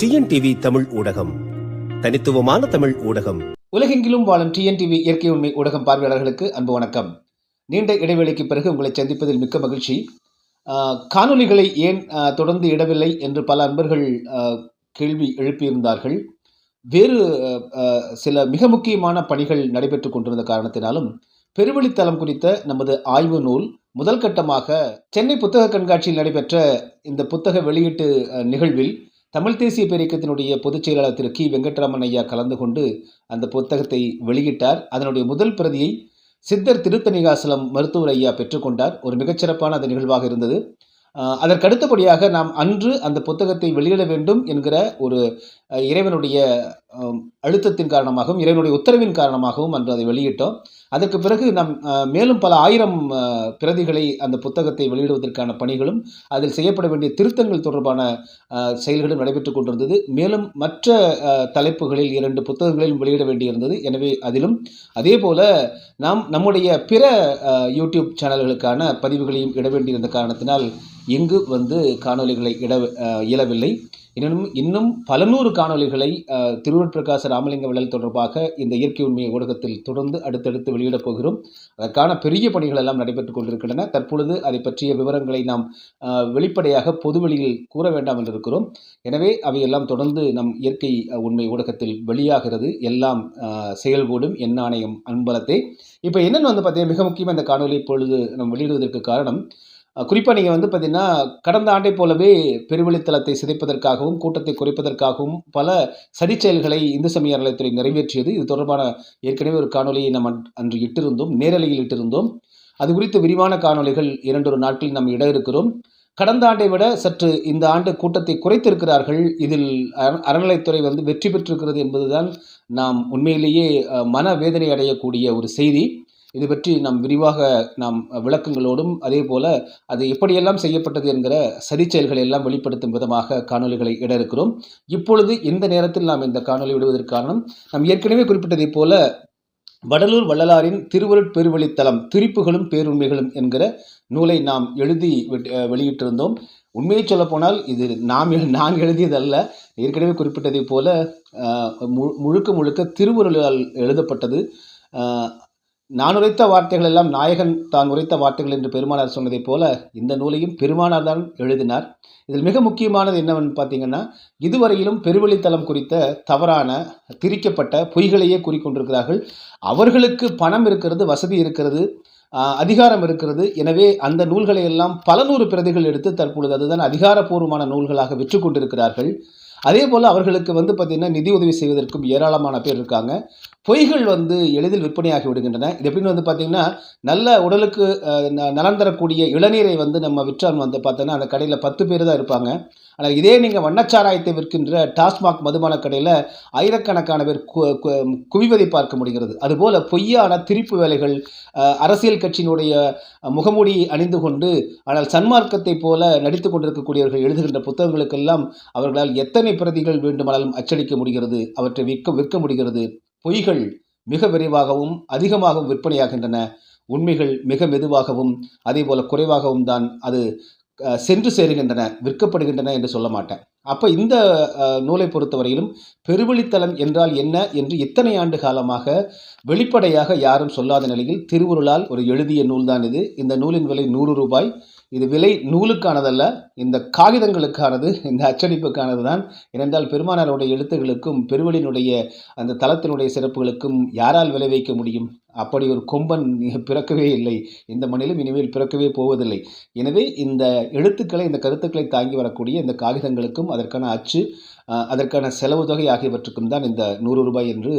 TNTV Tamil ஊடகம். தனித்துவமான தமிழ் ஊடகம். உலகெங்கிலும் வாழும் டிஎன்டிவி இயற்கை உண்மை ஊடகம் பார்வையாளர்களுக்கு அன்பு வணக்கம். நீண்ட இடைவெளிக்கு பிறகு உங்களை சந்திப்பதில் மிக்க மகிழ்ச்சி. காணொலிகளை காணொளிகளை ஏன் தொடர்ந்து இடவில்லை என்று பல அன்பர்கள் கேள்வி எழுப்பியிருந்தார்கள். வேறு சில மிக முக்கியமான பணிகள் நடைபெற்று கொண்டிருந்த காரணத்தினாலும் பெருவழித்தலம் குறித்த நமது ஆய்வு நூல் முதல் கட்டமாக சென்னை புத்தக கண்காட்சியில் நடைபெற்ற இந்த புத்தக வெளியீட்டு நிகழ்வில் தமிழ் தேசிய பேரியக்கத்தினுடைய பொதுச் செயலாளர் திரு கி. வெங்கட்ராமன் ஐயா கலந்து கொண்டு அந்த புத்தகத்தை வெளியிட்டார். அதனுடைய முதல் பிரதியை சித்தர் திருத்தணிகாசலம் மருத்துவர் ஐயா பெற்றுக்கொண்டார் ஒரு மிகச்சிறப்பான அந்த நிகழ்வாக இருந்தது. அதற்கடுத்தபடியாக நாம் அன்று அந்த புத்தகத்தை வெளியிட வேண்டும் என்கிற ஒரு இறைவனுடைய அழுத்தத்தின் காரணமாகவும் இறைவனுடைய உத்தரவின் காரணமாகவும் அன்று அதை வெளியிட்டோம். அதற்கு பிறகு நம் மேலும் பல ஆயிரம் பிரதிகளை அந்த புத்தகத்தை வெளியிடுவதற்கான பணிகளும் அதில் செய்யப்பட வேண்டிய திருத்தங்கள் தொடர்பான செயல்களும் நடைபெற்றுக் கொண்டிருந்தது. மேலும் மற்ற தலைப்புகளில் இரண்டு புத்தகங்களிலும் வெளியிட வேண்டியிருந்தது. எனவே அதிலும் அதே போல நாம் நம்முடைய பிற யூடியூப் சேனல்களுக்கான பதிவுகளையும் இட வேண்டியிருந்த காரணத்தினால் இங்கு வந்து காணொளிகளை இட இயலவில்லை. இன்னும் இன்னும் பல நூறு காணொளிகளை அஹ், பிரகாச ராமலிங்க விழல் தொடர்பாக இந்த இயற்கை உண்மை ஊடகத்தில் தொடர்ந்து அடுத்தடுத்து வெளியிடப் போகிறோம். அதற்கான பெரிய பணிகள் எல்லாம் நடைபெற்றுக் கொண்டிருக்கின்றன. தற்பொழுது அதை பற்றிய விவரங்களை நாம் வெளிப்படையாக பொதுவெளியில் கூற வேண்டாம் என்று இருக்கிறோம் எனவே அவையெல்லாம் தொடர்ந்து நம் இயற்கை உண்மை ஊடகத்தில் வெளியாகிறது. எல்லாம் அஹ், செயல்கூடும் என் ஆணையம் அன்பலத்தை. இப்போ என்னென்னு வந்து பார்த்தீங்கன்னா மிக முக்கியமாக இந்த காணொலி இப்பொழுது நாம் வெளியிடுவதற்கு காரணம் குறிப்பாக நீங்கள் வந்து பார்த்தீங்கன்னா கடந்த ஆண்டை போலவே பெருவெளித்தளத்தை சிதைப்பதற்காகவும் கூட்டத்தை குறைப்பதற்காகவும் பல சதிச்செயல்களை இந்து சமய அறநிலையத்துறை நிறைவேற்றியது. இது தொடர்பான ஏற்கனவே ஒரு காணொலியை நம்ம அன்று இட்டிருந்தோம் நேரலையில் இட்டிருந்தோம். அது குறித்த விரிவான காணொளிகள் இரண்டொரு நாட்களில் நாம் இட இருக்கிறோம். கடந்த ஆண்டை விட சற்று இந்த ஆண்டு கூட்டத்தை குறைத்திருக்கிறார்கள். இதில் அற- அறநிலைத்துறை வந்து வெற்றி பெற்றிருக்கிறது என்பதுதான் நாம் உண்மையிலேயே மன வேதனை அடையக்கூடிய ஒரு செய்தி. இது பற்றி நாம் விரிவாக நாம் விளக்கங்களோடும் அதே போல அது எப்படியெல்லாம் செய்யப்பட்டது என்கிற சரிச்செயல்களை எல்லாம் வெளிப்படுத்தும் விதமாக காணொளிகளை இட இருக்கிறோம். இப்பொழுது இந்த நேரத்தில் நாம் இந்த காணொளி விடுவதற்கு காரணம் நாம் ஏற்கனவே குறிப்பிட்டதைப் போல வடலூர் வள்ளலாரின் திருவருட் பெருவழித்தலம் திரிப்புகளும் பேருண்மைகளும் என்கிற நூலை நாம் எழுதி வெளியிட்டிருந்தோம். உண்மையை சொல்லப்போனால் இது நாம் எழு- நான் எழுதியதல்ல. ஏற்கனவே குறிப்பிட்டதைப் போல மு- முழுக்க முழுக்க திருவருளால் எழுதப்பட்டது. நான் உரைத்த வார்த்தைகள் எல்லாம் நாயகன் தான் உரைத்த வார்த்தைகள் என்று பெருமானார் சொன்னதைப் போல இந்த நூலையும் பெருமானார் தான் எழுதினார். இதில் மிக முக்கியமானது என்னவென்னு பார்த்தீங்கன்னா இதுவரையிலும் பெருவழித்தலம் குறித்த தவறான திரிக்கப்பட்ட பொய்களையே கூறிக்கொண்டிருக்கிறார்கள். அவர்களுக்கு பணம் இருக்கிறது வசதி இருக்கிறது அதிகாரம் இருக்கிறது. எனவே அந்த நூல்களை எல்லாம் பல நூறு பிரதிகள் எடுத்து தற்பொழுது அதுதான் அதிகாரப்பூர்வமான நூல்களாக விற்று கொண்டிருக்கிறார்கள் அதே போல் அவர்களுக்கு வந்து பார்த்திங்கன்னா நிதி உதவி செய்வதற்கும் ஏராளமான பேர் இருக்காங்க. பொய்கள் வந்து எளிதில் விற்பனையாகி விடுகின்றன. இது எப்படின்னு வந்து பார்த்திங்கன்னா நல்ல உடலுக்கு ந- நலன் தரக்கூடிய இளநீரை வந்து நம்ம விற்றான் வந்து பார்த்தோன்னா அந்த கடையில் பத்து பேர் தான் இருப்பாங்க. ஆனால் இதே நீங்கள் வண்ணச்சாராயத்தை விற்கின்ற டாஸ்மாக் மதுபான கடையில் ஆயிரக்கணக்கான பேர் கு- கு- குவிவதை பார்க்க முடிகிறது. அதுபோல் பொய்யான திரிப்பு வேலைகள் அரசியல் கட்சியினுடைய முகமூடி அணிந்து கொண்டு ஆனால் சன்மார்க்கத்தைப் போல நடித்து கொண்டிருக்கக்கூடியவர்கள் எழுதுகின்ற புத்தகங்களுக்கெல்லாம் அவர்களால் எத்தனை பிரதிகள் வேண்டுமானாலும் அச்சடிக்க முடிகிறது அவற்றை விற்க விற்க முடிகிறது. பொய்கள் மிக விரைவாகவும் அதிகமாகவும் விற்பனையாகின்றன. உண்மைகள் மிக மெதுவாகவும் அதே போல குறைவாகவும் தான் அது சென்று சேருகின்றன விற்கப்படுகின்றன என்று சொல்ல மாட்டேன். அப்போ இந்த நூலை பொறுத்தவரையிலும் பெருவழித்தலம் என்றால் என்ன என்று இத்தனை ஆண்டு காலமாக வெளிப்படையாக யாரும் சொல்லாத நிலையில் திருவுருளால் ஒரு எழுதிய நூல்தான் இது. இந்த நூலின் விலை நூறு ரூபாய். இது விலை நூலுக்கானதல்ல இந்த காகிதங்களுக்கானது இந்த அச்சடிப்புக்கானது தான் ஏனென்றால் பெருமானாருடைய எழுத்துகளுக்கும் பெருவழியினுடைய அந்த தளத்தினுடைய சிறப்புகளுக்கும் யாரால் விளைவிக்க முடியும்? அப்படி ஒரு கொம்பன் பிறக்கவே இல்லை. இந்த மண்ணிலும் இனிமேல் பிறக்கவே போவதில்லை. எனவே இந்த எழுத்துக்களை இந்த கருத்துக்களை தாங்கி வரக்கூடிய இந்த காகிதங்களுக்கும் அதற்கான அச்சு அதற்கான செலவு தொகை ஆகியவற்றுக்கும் தான் இந்த நூறு ரூபாய் என்று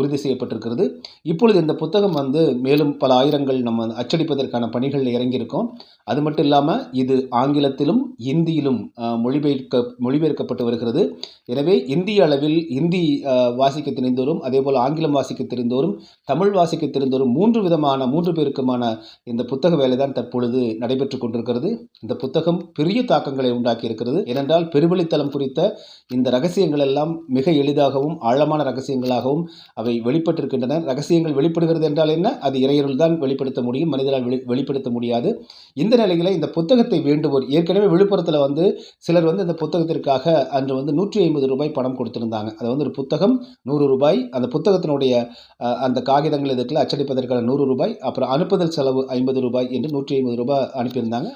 உறுதி செய்யப்பட்டிருக்கிறது. இப்பொழுது இந்த புத்தகம் வந்து மேலும் பல ஆயிரங்கள் நம்ம அச்சடிப்பதற்கான பணிகளில் இறங்கியிருக்கோம். அது மட்டும் இல்லாமல் இது ஆங்கிலத்திலும் இந்தியிலும் மொழிபெயர்க்க மொழிபெயர்க்கப்பட்டு வருகிறது. எனவே இந்திய அளவில் இந்தி வாசிக்க தெரிந்தோரும் அதே போல் ஆங்கிலம் வாசிக்க தெரிந்தோரும் தமிழ் வாசிக்க தெரிந்தோரும் மூன்று விதமான மூன்று பேருக்குமான இந்த புத்தக வேலை தான் தற்பொழுது நடைபெற்று கொண்டிருக்கிறது. இந்த புத்தகம் பெரிய தாக்கங்களை உண்டாக்கி இருக்கிறது. ஏனென்றால் பெருவெளித்தளம் குறித்த இந்த ரகசியங்கள் எல்லாம் மிக எளிதாகவும் ஆழமான ரகசியங்களாகவும் அவை வெளிப்பட்டிருக்கின்றன. ரகசியங்கள் வெளிப்படுகிறது என்றால் என்ன? அது இறையருள் தான் வெளிப்படுத்த முடியும் மனிதரால் வெளி வெளிப்படுத்த முடியாது. இந்த நிலையில் இந்த புத்தகத்தை வேண்டுவோர் ஏற்கனவே விழுப்புரத்தில் வந்து சிலர் வந்து இந்த புத்தகத்திற்காக அன்று வந்து நூற்றி ஐம்பது ரூபாய் பணம் கொடுத்திருந்தாங்க. அது வந்து ஒரு புத்தகம் நூறு ரூபாய். அந்த புத்தகத்தினுடைய அந்த காகிதங்கள் இதுக்குள்ள அச்சடிப்பதற்கான நூறு ரூபாய். அப்புறம் அனுப்புதல் செலவு ஐம்பது ரூபாய் என்று நூற்றி ஐம்பது ரூபாய் அனுப்பியிருந்தாங்க.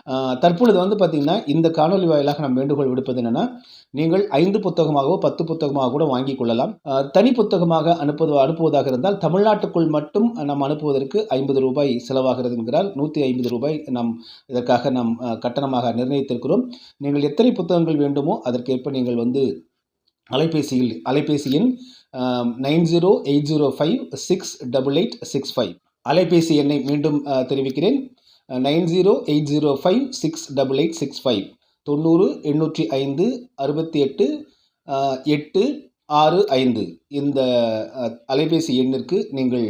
தற்பொழுது வந்து பார்த்திங்கன்னா இந்த காணொலி வாயிலாக நாம் வேண்டுகோள் விடுப்பது என்னென்னா நீங்கள் ஐந்து புத்தகமாகவோ பத்து புத்தகமாக கூட வாங்கி கொள்ளலாம். தனி புத்தகமாக அனுப்புவது அனுப்புவதாக இருந்தால் தமிழ்நாட்டுக்குள் மட்டும் நாம் அனுப்புவதற்கு ஐம்பது ரூபாய் செலவாகிறது என்கிறால் நூற்றி ஐம்பது ரூபாய் நாம் இதற்காக நாம் கட்டணமாக நிர்ணயித்திருக்கிறோம். நீங்கள் எத்தனை புத்தகங்கள் வேண்டுமோ அதற்கேற்ப நீங்கள் வந்து அலைபேசியில் அலைபேசி எண் nine zero eight zero five six double eight six five அலைபேசி எண்ணை மீண்டும் தெரிவிக்கிறேன். Nine zero eight zero five six double eight six five தொண்ணூறு எண்ணூற்றி ஐந்து அறுபத்தி எட்டு எட்டு ஆறு ஐந்து. இந்த அலைபேசி எண்ணிற்கு நீங்கள்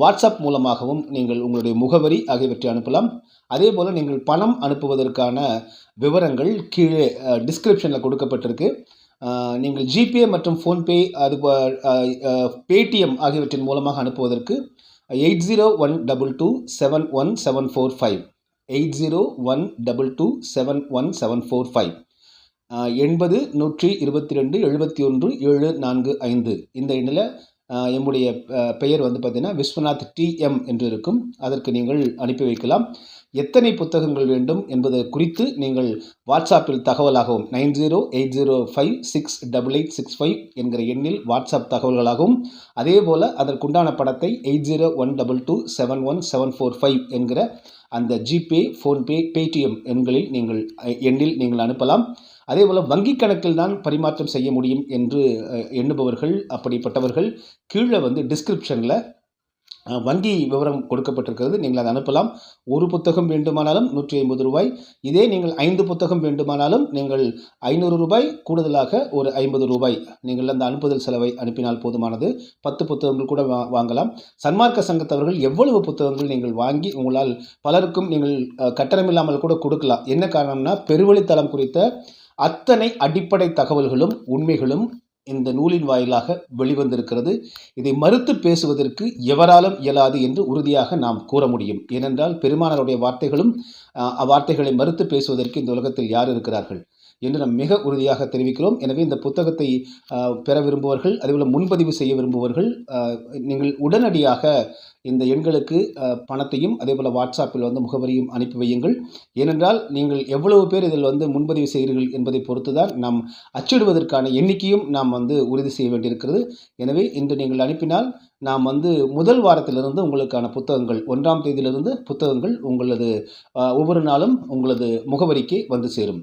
வாட்ஸ்அப் மூலமாகவும் நீங்கள் உங்களுடைய முகவரி ஆகியவற்றை அனுப்பலாம். அதே போல் நீங்கள் பணம் அனுப்புவதற்கான விவரங்கள் கீழே டிஸ்கிரிப்ஷனில் கொடுக்கப்பட்டிருக்கு. நீங்கள் ஜிபே மற்றும் ஃபோன்பே அது பேடிஎம் ஆகியவற்றின் மூலமாக அனுப்புவதற்கு eight zero one double two seven one seven four five. Eight zero one double two seven one seven four five. எண்பது நூற்றி இருபத்தி ரெண்டு எழுபத்தி ஒன்று ஏழு நான்கு ஐந்து. இந்த எண்ணில் என்னுடைய பெயர் வந்து பார்த்தீங்கன்னா விஸ்வநாத் டிஎம் என்று இருக்கும். அதற்கு நீங்கள் அனுப்பி வைக்கலாம். எத்தனை புத்தகங்கள் வேண்டும் என்பது குறித்து நீங்கள் வாட்ஸ்அப்பில் தகவலாகவும் nine zero eight zero five six double eight six five என்கிற எண்ணில் வாட்ஸ்அப் தகவல்களாகவும் அதே போல் அதற்குண்டான படத்தை eight zero one double two seven one seven four five என்கிற அந்த ஜிபே ஃபோன்பே பேடிஎம் எண்களில் நீங்கள் எண்ணில் நீங்கள் அனுப்பலாம். அதே போல் வங்கி கணக்கில் தான் பரிமாற்றம் செய்ய முடியும் என்று எண்ணுபவர்கள் அப்படிப்பட்டவர்கள் கீழே வந்து டிஸ்கிரிப்ஷனில் வங்கி விவரம் கொடுக்கப்பட்டிருக்கிறது. நீங்கள் அதை அனுப்பலாம். ஒரு புத்தகம் வேண்டுமானாலும் நூற்றி ஐம்பது ரூபாய். இதே நீங்கள் ஐந்து புத்தகம் வேண்டுமானாலும் நீங்கள் ஐநூறு ரூபாய் கூடுதலாக ஒரு ஐம்பது ரூபாய். நீங்கள் அந்த அனுப்புதல் செலவை அனுப்பினால் போதுமானது. பத்து புத்தகங்கள் கூட வா வாங்கலாம். சன்மார்க்க சங்கத்தவர்கள் எவ்வளவு புத்தகங்கள் நீங்கள் வாங்கி உங்களால் பலருக்கும் நீங்கள் கட்டணமில்லாமல் கூட கொடுக்கலாம். என்ன காரணம்னா பெருவழித்தளம் குறித்த அத்தனை அடிப்படை தகவல்களும் உண்மைகளும் இந்த நூலின் வாயிலாக வெளிவந்திருக்கிறது. இதை மறுத்து பேசுவதற்கு எவராலும் இயலாது என்று உறுதியாக நாம் கூற முடியும். ஏனென்றால் பெருமானருடைய வார்த்தைகளும் அவ்வார்த்தைகளை மறுத்து பேசுவதற்கு இந்த உலகத்தில் யார் இருக்கிறார்கள்? என்று நாம் மிக உறுதியாக தெரிவிக்கிறோம். எனவே இந்த புத்தகத்தை பெற விரும்புவர்கள் அதேபோல் முன்பதிவு செய்ய விரும்புவர்கள் நீங்கள் உடனடியாக இந்த எண்களுக்கு பணத்தையும் அதேபோல் வாட்ஸ்அப்பில் வந்து முகவரியும் அனுப்பி வையுங்கள். ஏனென்றால் நீங்கள் எவ்வளவு பேர் இதில் வந்து முன்பதிவு செய்கிறீர்கள் என்பதை பொறுத்து தான் நாம் அச்சிடுவதற்கான எண்ணிக்கையும் நாம் வந்து உறுதி செய்ய வேண்டியிருக்கிறது. எனவே இன்று நீங்கள் அனுப்பினால் நாம் வந்து முதல் வாரத்திலிருந்து உங்களுக்கான புத்தகங்கள் ஒன்றாம் தேதியிலிருந்து புத்தகங்கள் உங்களது ஒவ்வொரு நாளும் உங்களது முகவரிக்கு வந்து சேரும்.